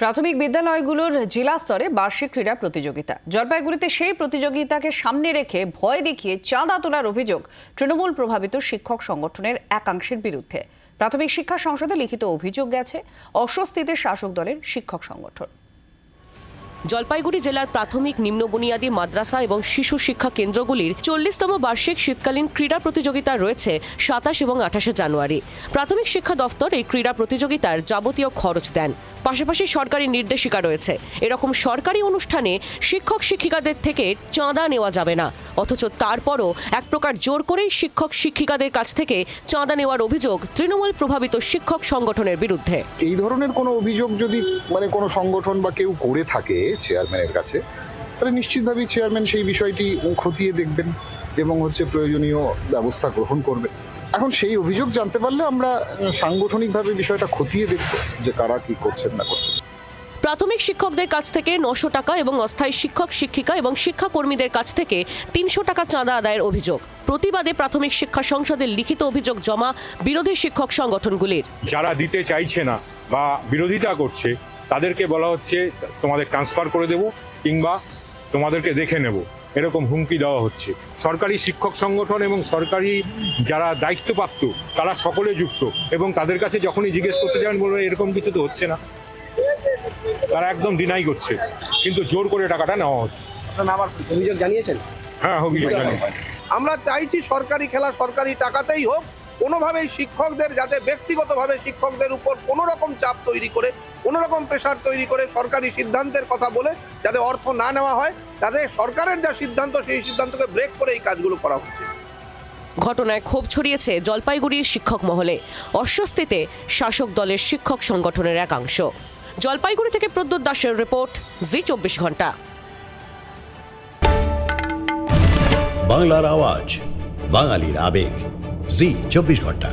প্রাথমিক বিদ্যালয়গুলোর জেলা স্তরে বার্ষিক ক্রীড়া প্রতিযোগিতা। জলপাইগুড়িতে সেই প্রতিযোগিতাকে সামনে রেখে ভয় দেখিয়ে চাঁদা তোলার অভিযোগ তৃণমূল প্রভাবিত শিক্ষক সংগঠনের একাংশের বিরুদ্ধে। প্রাথমিক শিক্ষা সংসদে লিখিত অভিযোগ গেছে, অস্বস্তিতে শাসক দলের শিক্ষক সংগঠন। জলপাইগুড়ি জেলার প্রাথমিক নিম্ন বুনিয়াদী মাদ্রাসা এবং শিশু শিক্ষা কেন্দ্রগুলির চল্লিশতম বার্ষিক শীতকালীন ক্রীড়া প্রতিযোগিতা রয়েছে সাতাশ এবং আঠাশে জানুয়ারি। প্রাথমিক শিক্ষা দফতর এই ক্রীড়া প্রতিযোগিতার যাবতীয় খরচ দেন। পাশাপাশি সরকারি নির্দেশিকা রয়েছে। এরকম সরকারি অনুষ্ঠানে শিক্ষক শিক্ষিকাদের থেকে চাঁদা নেওয়া যাবে না। অথচ তারপরও এক প্রকার জোর করেই শিক্ষক শিক্ষিকাদের কাছ থেকে চাঁদা নেওয়ার অভিযোগ তৃণমূল প্রভাবিত শিক্ষক সংগঠনের বিরুদ্ধে। এই ধরনের কোনো অভিযোগ যদি মানে কোনো সংগঠন বা কেউ করে থাকে চেয়ারম্যানের কাছে তাহলে নিশ্চিতভাবেই চেয়ারম্যান সেই বিষয়টি খতিয়ে দেখবেন এবং হচ্ছে প্রয়োজনীয় ব্যবস্থা গ্রহণ করবেন। এখন সেই অভিযোগ জানতে পারলে আমরা সাংগঠনিকভাবে বিষয়টা খতিয়ে দেখব যে কারা কি করছেন না করছেন। প্রাথমিক শিক্ষকদের কাছ থেকে নশো টাকা এবং অস্থায়ী শিক্ষক শিক্ষিকা এবং শিক্ষাকর্মীদের কাছ থেকে তিনশো টাকা চাঁদা আদায়ের অভিযোগ। প্রতিবাদে প্রাথমিক শিক্ষা সংসদের লিখিত অভিযোগ জমা বিরোধী শিক্ষক সংগঠনগুলির। যারা দিতে চাইছে না বা বিরোধিতা করছে তাদেরকে বলা হচ্ছে তোমাদের ট্রান্সফার করে দেব কিংবা তোমাদেরকে দেখে নেব। এরকম হুমকি দেওয়া হচ্ছে। সরকারি শিক্ষক সংগঠন এবং সরকারি যারা দায়িত্বপ্রাপ্ত তারা সকলে যুক্ত এবং তাদের কাছে যখনই জিজ্ঞেস করতে যাবেন বলবে এরকম কিছু তো হচ্ছে না। তারা একদম ডিনাই করছে কিন্তু জোর করে টাকাটা নেওয়া হচ্ছে। আবার অভিযোগ জানিয়েছেন? হ্যাঁ অভিযোগ আমরা চাইছি সরকারি খেলা সরকারি টাকাতেই হোক কোনোভাবেই শিক্ষকদের যাতে ব্যক্তিগতভাবে শিক্ষকদের উপর কোনো রকম চাপ তৈরি করে কোনো রকম প্রেশার তৈরি করে সরকারি সিদ্ধান্তের কথা বলে যাতে অর্থ না নেওয়া হয় তাতে সরকারের যা সিদ্ধান্ত সেই সিদ্ধান্তকে ব্রেক করে এই কাজগুলো করা হচ্ছে। ঘটনায় ক্ষোভ ছড়িয়েছে জলপাইগুড়ির শিক্ষক মহলে অস্বস্তিতে শাসক দলের শিক্ষক সংগঠনের একাংশ। জলপাইগুড়ি থেকে প্রদ্যুৎ দাসের রিপোর্ট জি চব্বিশ ঘণ্টা। বাংলার আওয়াজ বাঙালির আবেগ। জি চব্বিশ ঘণ্টা।